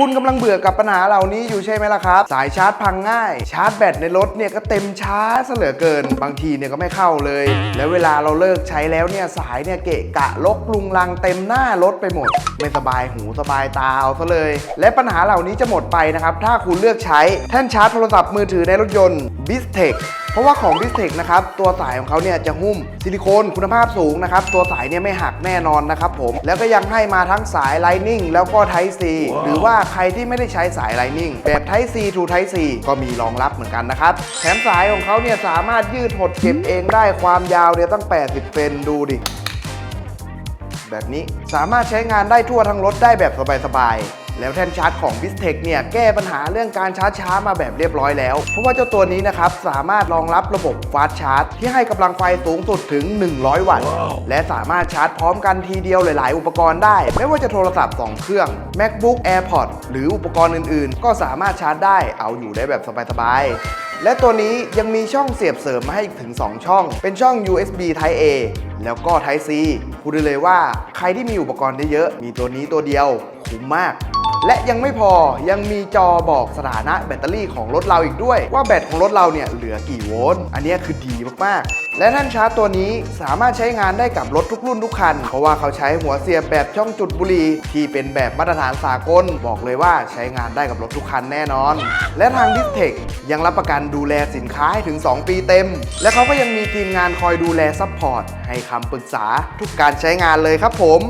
คุณกำลังเบื่อกับปัญหาเหล่านี้อยู่ใช่ไหมล่ะครับ สายชาร์จพังง่าย ชาร์จแบตในรถเนี่ยก็เต็มช้าเหลือเกิน บางทีเนี่ยก็ไม่เข้าเลย แล้วเวลาเราเลิกใช้แล้วเนี่ยสายเนี่ยเกะกะลกลุงลังเต็มหน้ารถไปหมด ไม่สบายหูสบายตาเอาซะเลย และปัญหาเหล่านี้จะหมดไปนะครับถ้าคุณเลือกใช้แท่นชาร์จโทรศัพท์มือถือในรถยนต์ b i s t e c เพราะว่าของ b i s t e c นะครับตัวสายของเขาเนี่ยจะหุ้มซิลิโคนคุณภาพสูงนะครับตัวสายเนี่ยไม่หักแน่นอนนะครับผมแล้วก็ยังให้มาทั้งสาย Lightning แล้วก็ Type C หรือว่าใครที่ไม่ได้ใช้สาย Lightning แบบ Type C to Type C ก็มีรองรับเหมือนกันนะครับแถมสายของเขาเนี่ยสามารถยืดหดเก็บเองได้ความยาวเนี่ยตั้ง 80เซนดูดิแบบนี้สามารถใช้งานได้ทั่วทั้งรถได้แบบสบายๆ แล้วแท่นชาร์จของ b i s t e c เนี่ยแก้ปัญหาเรื่องการชาร์จช้ามาแบบเรียบร้อยแล้ว เพราะว่าเจ้าตัวนี้นะครับสามารถรองรับระบบฟาสชาร์จที่ให้กำลังไฟสูงสุดถึง 100 วัตต์ และสามารถชาร์จพร้อมกันทีเดียวหลาย ๆ อุปกรณ์ได้ ไม่ว่าจะโทรศัพท์ 2 เครื่อง MacBook AirPods หรืออุปกรณ์อื่น ๆ ก็สามารถชาร์จได้เอาอยู่ได้แบบสบาย ๆและตัวนี้ยังมีช่องเสียบเสริมมาให้อีกถึง 2 ช่อง เป็นช่อง USB Type A แล้วก็ Type C พูดได้เลยว่าใครที่มีอุปกรณ์เยอะๆมีตัวนี้ตัวเดียว คุ้มมาก และยังไม่พอยังมีจอบอกสถานะแบตเตอรี่ของรถเราอีกด้วย ว่าแบตของรถเราเนี่ยเหลือกี่โวลต์อันนี้คือดีมากๆ และท่านชาร์จตัวนี้สามารถใช้งานได้กับรถทุกรุ่นทุกคัน เพราะว่าเขาใช้หัวเสียบแบบช่องจุดบุหรี่ที่เป็นแบบมาตรฐานสากล บอกเลยว่าใช้งานได้กับรถทุกคันแน่นอน และทางดิสเทคยังรับประกันดูแลสินค้าให้ถึง 2 ปีเต็ม และเขาก็ยังมีทีมงานคอยดูแลซัพพอร์ตให้คำปรึกษาทุกการใช้งานเลยครับผม